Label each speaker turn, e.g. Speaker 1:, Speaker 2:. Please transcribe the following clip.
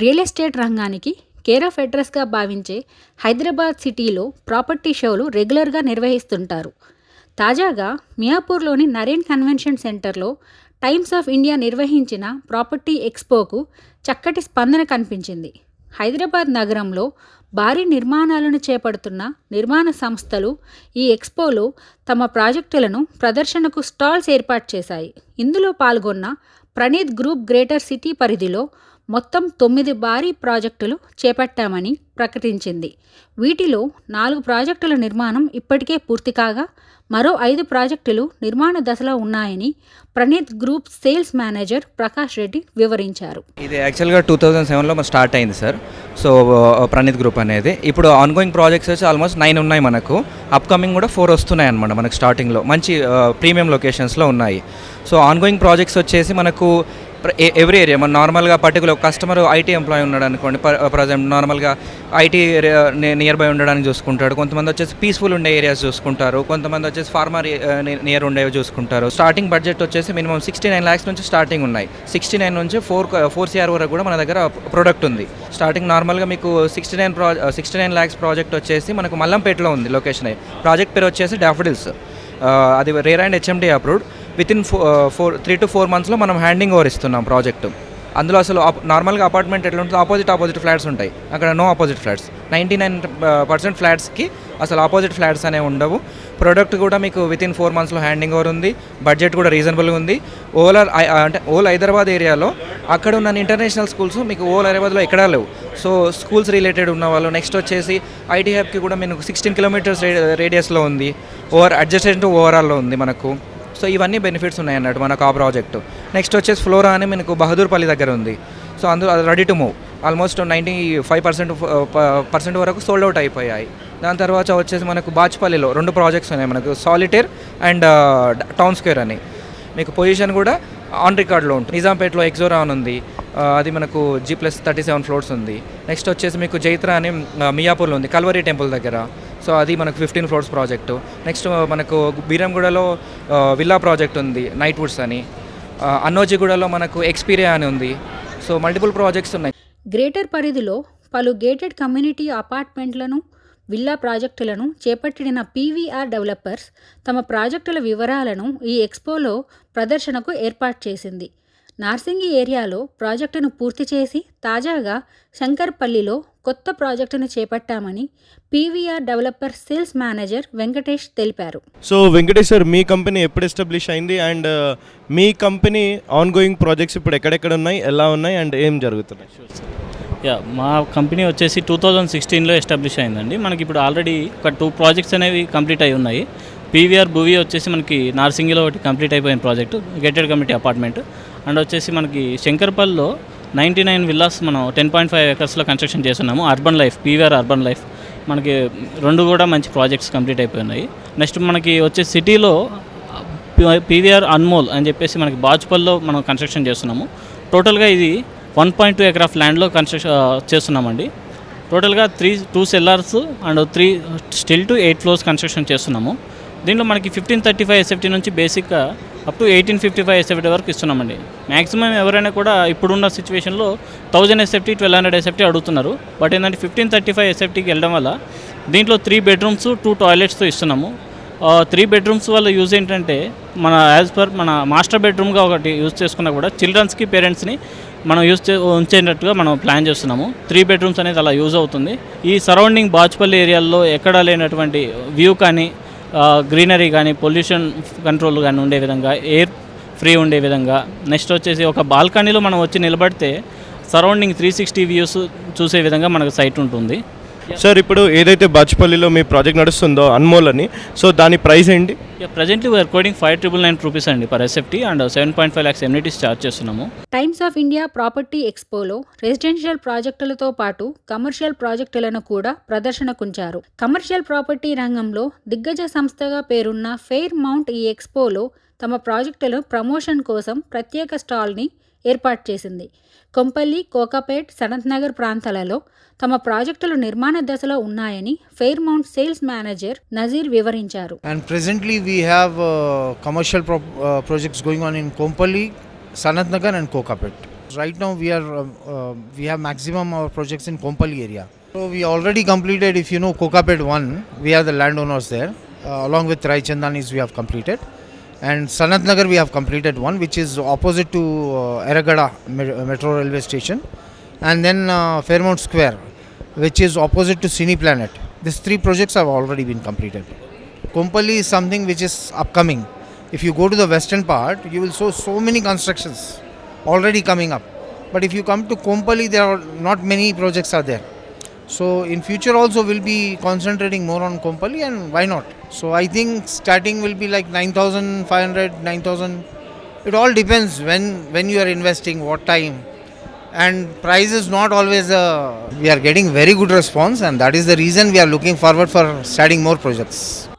Speaker 1: Real estate రంగానికి care of అడ్రస్గా భావించే హైదరాబాద్ సిటీలో ప్రాపర్టీ షోలు రెగ్యులర్గా నిర్వహిస్తుంటారు. తాజాగా మియాపూర్లోని నరేన్ కన్వెన్షన్ సెంటర్లో టైమ్స్ ఆఫ్ ఇండియా నిర్వహించిన ప్రాపర్టీ ఎక్స్పోకు చక్కటి స్పందన కనిపించింది. హైదరాబాద్ నగరంలో భారీ నిర్మాణాలను చేపడుతున్న నిర్మాణ సంస్థలు ఈ ఎక్స్పోలో తమ ప్రాజెక్టులను ప్రదర్శనకు స్టాల్స్ ఏర్పాటు చేశాయి. ఇందులో పాల్గొన్న ప్రణీత్ గ్రూప్ గ్రేటర్ సిటీ పరిధిలో మొత్తం తొమ్మిది భారీ ప్రాజెక్టులు చేపట్టామని ప్రకటించింది. వీటిలో నాలుగు ప్రాజెక్టుల నిర్మాణం ఇప్పటికే పూర్తి కాగా మరో ఐదు ప్రాజెక్టులు నిర్మాణ దశలో ఉన్నాయని Praneeth group sales manager Prakash Reddy వివరించారు.
Speaker 2: ఇది యాక్చువల్గా టూ థౌజండ్ సెవెన్లో స్టార్ట్ అయింది సార్. సో ప్రణీత్ గ్రూప్ అనేది. ఇప్పుడు ఆన్గోయింగ్ ప్రాజెక్ట్స్ వచ్చి ఆల్మోస్ట్ నైన్ ఉన్నాయి మనకు. అప్కమింగ్ కూడా ఫోర్ వస్తున్నాయి అనమాట మనకు స్టార్టింగ్లో మంచి ప్రీమియం లొకేషన్స్లో ఉన్నాయి. సో ఆన్గోయింగ్ ప్రాజెక్ట్స్ వచ్చేసి మనకు ఎవ్రీ ఏరియా మన నార్మల్గా పర్టికులర్ కస్టమర్ ఐటీ ఎంప్లాయీ ఉన్నాడు అనుకోండి ప్రజెంట్ uh, నార్మల్గా ఐటీ నియర్ బై ఉండడానికి చూసుకుంటాడు. కొంతమంది వచ్చేసి పీస్ఫుల్ ఉండే ఏరియాస్ చూసుకుంటారు. కొంతమంది వచ్చేసి ఫార్మర్ uh, నియర్ ఉండేవి చూసుకుంటారు. స్టార్టింగ్ బడ్జెట్ వచ్చేసి మినిమం సిక్స్టీ నైన్ ల్యాక్స్ నుంచి స్టార్టింగ్ ఉన్నాయి. సిక్స్టీ నైన్ నుంచి ఫోర్ ఫోర్ సిఆర్ వరకు కూడా మన దగ్గర ప్రోడక్ట్ ఉంది. స్టార్టింగ్ నార్మల్గా మీకు సిక్స్టీ నైన్ ప్రా సిక్స్టీ నైన్ ల్యాక్స్ ప్రాజెక్ట్ వచ్చేసి మనకు మల్లంపేటలో ఉంది లొకేషన్ ప్రాజెక్ట్ పేరు వచ్చేసి డాఫడిల్స్ uh, అది RERA and HMD approved with four three to four మంత్స్లో మనం హ్యాండింగ్ ఓవర్ ఇస్తున్నాం ప్రాజెక్టు అందులో అసలు నార్మల్గా అపార్ట్మెంట్ ఎట్లా ఉంటుంది ఆపోజిట్ ఆపోజిట్ ఫ్లాట్స్ ఉంటాయి. అక్కడ no opposite flats ninety nine percent ఫ్లాట్స్కి అసలు ఆపోజిట్ ఫ్లాట్స్ అనేవి ఉండవు. ప్రోడక్ట్ కూడా మీకు విత్ ఇన్ ఫోర్ మంత్స్లో హ్యాండింగ్ ఓవర్ ఉంది. బడ్జెట్ కూడా రీజనబుల్గా ఉంది. ఓల్ uh, అంటే ఓల్ హైదరాబాద్ ఏరియాలో అక్కడ ఉన్న ఇంటర్నేషనల్ స్కూల్స్ మీకు ఓల్ హైదరాబాద్లో ఎక్కడా లేవు. సో స్కూల్స్ రిలేటెడ్ ఉన్న వాళ్ళు నెక్స్ట్ వచ్చేసి ఐటీ హ్యాబ్కి కూడా మీకు సిక్స్టీన్ కిలోమీటర్స్ రేడియస్లో ఉంది. ఓవర్ అడ్జస్టెడ్ ఓవరాల్లో ఉంది మనకు. సో ఇవన్నీ బెనిఫిట్స్ ఉన్నాయి అన్నట్టు మనకు ఆ ప్రాజెక్ట్ నెక్స్ట్ వచ్చేసి ఫ్లోరా అని మనకు బహదూర్పల్లి దగ్గర ఉంది. సో అందులో ready to move almost ninety five percent percent వరకు సోల్డ్ అవుట్ అయిపోయాయి. దాని తర్వాత వచ్చేసి మనకు బాచ్పల్లిలో రెండు ప్రాజెక్ట్స్ ఉన్నాయి మనకు సాలిటేర్ అండ్ టౌన్ స్క్వేర్ అని. మీకు పొజిషన్ కూడా ఆన్ రికార్డ్లో ఉంటుంది. నిజాంపేటలో ఎక్సోరాన్ ఉంది. Uh, అది మనకు G plus thirty seven floors ఉంది. నెక్స్ట్ వచ్చేసి మీకు జైత్ర అని uh, మియాపూర్లో ఉంది. కల్వరి టెంపుల్ దగ్గర. సో అది మనకు ఫిఫ్టీన్ ఫ్లోర్స్ ప్రాజెక్టు నెక్స్ట్ మనకు బీరంగూడలో uh, విల్లా ప్రాజెక్ట్ ఉంది నైట్ వుడ్స్ అని uh, అన్నోజిగూడలో మనకు ఎక్స్పీరియా అని ఉంది. సో మల్టిపుల్ ప్రాజెక్ట్స్ ఉన్నాయి.
Speaker 1: గ్రేటర్ పరిధిలో పలు గేటెడ్ కమ్యూనిటీ అపార్ట్మెంట్లను విల్లా ప్రాజెక్టులను చేపట్టిన పీవీఆర్ డెవలపర్స్ తమ ప్రాజెక్టుల వివరాలను ఈ ఎక్స్పోలో ప్రదర్శనకు ఏర్పాటు చేసింది. నార్సింగి ఏరియాలో ప్రాజెక్టును పూర్తి చేసి తాజాగా శంకర్పల్లిలో కొత్త ప్రాజెక్టును చేపట్టామని PVR developer sales manager Venkatesh తెలిపారు.
Speaker 3: సో వెంకటేష్ సార్ మీ కంపెనీ ఎప్పుడు ఎస్టాబ్లిష్ అయింది? అండ్ మీ కంపెనీ ఆన్ గోయింగ్ ప్రాజెక్ట్స్ ఇప్పుడు ఎక్కడెక్కడ ఉన్నాయి? ఎలా ఉన్నాయి? అండ్ ఏం జరుగుతున్నాయి?
Speaker 4: యా మా కంపెనీ వచ్చేసి టూ థౌజండ్ సిక్స్టీన్లో ఎస్టాబ్లిష్ అయిందండి. మనకి ఇప్పుడు ఆల్రెడీ ఒక టూ ప్రాజెక్ట్స్ అనేవి కంప్లీట్ అయి ఉన్నాయి. పీవీఆర్ భూవి వచ్చేసి మనకి నార్సింగిలో ఒకటి కంప్లీట్ అయిపోయిన project gated community apartment and వచ్చేసి మనకి శంకర్పల్లిలో నైంటీ నైన్ విల్లాస్ మనం టెన్ పాయింట్ ఫైవ్ ఎకర్స్లో కన్స్ట్రక్షన్ చేస్తున్నాము urban life PVR urban life. మనకి రెండు కూడా మంచి ప్రాజెక్ట్స్ కంప్లీట్ అయిపోయినాయి. నెక్స్ట్ మనకి వచ్చే సిటీలో పీవీఆర్ అన్మోల్ అని చెప్పేసి మనకి బాజ్పల్లో మనం కన్స్ట్రక్షన్ చేస్తున్నాము. టోటల్గా ఇది one point two acre of ల్యాండ్లో కన్స్ట్రక్షన్ చేస్తున్నామండి. టోటల్గా three two cellars and three stilt to eight floors construction చేస్తున్నాము. దీంట్లో మనకి ఫిఫ్టీన్ థర్టీ ఫైవ్ ఎస్ఎఫ్టీ నుంచి బేసిక్గా up to eighteen fifty five SFT వరకు ఇస్తున్నామండి. మ్యాక్సిమం ఎవరైనా కూడా ఇప్పుడున్న సిచ్యువేషన్లో thousand SFT twelve hundred SFT అడుగుతున్నారు. బట్ ఏంటంటే ఫిఫ్టీన్ థర్టీ ఫైవ్ ఎస్ఎఫ్టీకి వెళ్ళడం వల్ల దీంట్లో త్రీ బెడ్రూమ్స్ టూ టాయిలెట్స్తో ఇస్తున్నాము. త్రీ బెడ్రూమ్స్ వల్ల యూజ్ ఏంటంటే మన యాజ్ పర్ మన మాస్టర్ బెడ్రూమ్గా ఒకటి యూజ్ చేసుకున్నా కూడా చిల్డ్రన్స్కి పేరెంట్స్ని మనం యూజ్ చే ఉంచేటట్టుగా మనం ప్లాన్ చేస్తున్నాము. త్రీ బెడ్రూమ్స్ అనేది అలా యూజ్ అవుతుంది. ఈ సరౌండింగ్ బాచ్పల్లి ఏరియాల్లో ఎక్కడా లేనటువంటి వ్యూ కానీ గ్రీనరీ కానీ పొల్యూషన్ కంట్రోల్ కానీ ఉండే విధంగా ఎయిర్ ఫ్రీ ఉండే విధంగా నెక్స్ట్ వచ్చేసి ఒక బాల్కనీలో మనం వచ్చి నిలబడితే సరౌండింగ్ త్రీ సిక్స్టీ వ్యూస్ చూసే విధంగా మనకు సైట్ ఉంటుంది.
Speaker 3: సార్ ఇప్పుడు ఏదైతే బాచ్పల్లిలో మీ ప్రాజెక్ట్ నడుస్తుందో అన్మోల్ అని సో దాని ప్రైస్ ఏంటి?
Speaker 4: Presently we are quoting five triple nine rupees అండి per SFT and seven point five lakhs amenities charge చేస్తున్నాము.
Speaker 1: టైమ్స్ ఆఫ్ ఇండియా ప్రాపర్టీ ఎక్స్పోలో రెసిడెన్షియల్ ప్రాజెక్టులతో పాటు కమర్షియల్ ప్రాజెక్టులను కూడా ప్రదర్శనకుంచారు. కమర్షియల్ ప్రాపర్టీ రంగంలో దిగ్గజ సంస్థగా పేరున్న ఫెయిర్ మౌంట్ ఈ ఎక్స్పోలో తమ ప్రాజెక్టుల ప్రమోషన్ కోసం ప్రత్యేక స్టాల్ని ఏర్పాటు చేసింది. కొంపల్లి కోకాపేట్ సనత్ నగర్ ప్రాంతాలలో తమ ప్రాజెక్టులు నిర్మాణ దశలో ఉన్నాయని fair mount sales manager Nazeer వివరించారు.
Speaker 5: And presently we have commercial projects going on in Kompally Sanath Nagar and Kokapet right now we are we have maximum our projects in Kompally area so we already completed if you know Kokapet one we are the land owners there along with Rai Chandan is we have completed and Sanat Nagar we have completed one, which is opposite to uh, Eragada Metro Railway Station, and then uh, Fairmount Square, which is opposite to Cine Planet. These three projects have already been completed. Kompally is something which is upcoming. If you go to the western part, you will see so many constructions already coming up. But if you come to Kompally, there are not many projects are there. So in future also we'll be concentrating more on Kompally and why not? So I think starting will be like 9,500, 9,000. It all depends when when you are investing, what time. And price is not always a. We are getting very good response, and that is the reason we are looking forward for starting more projects.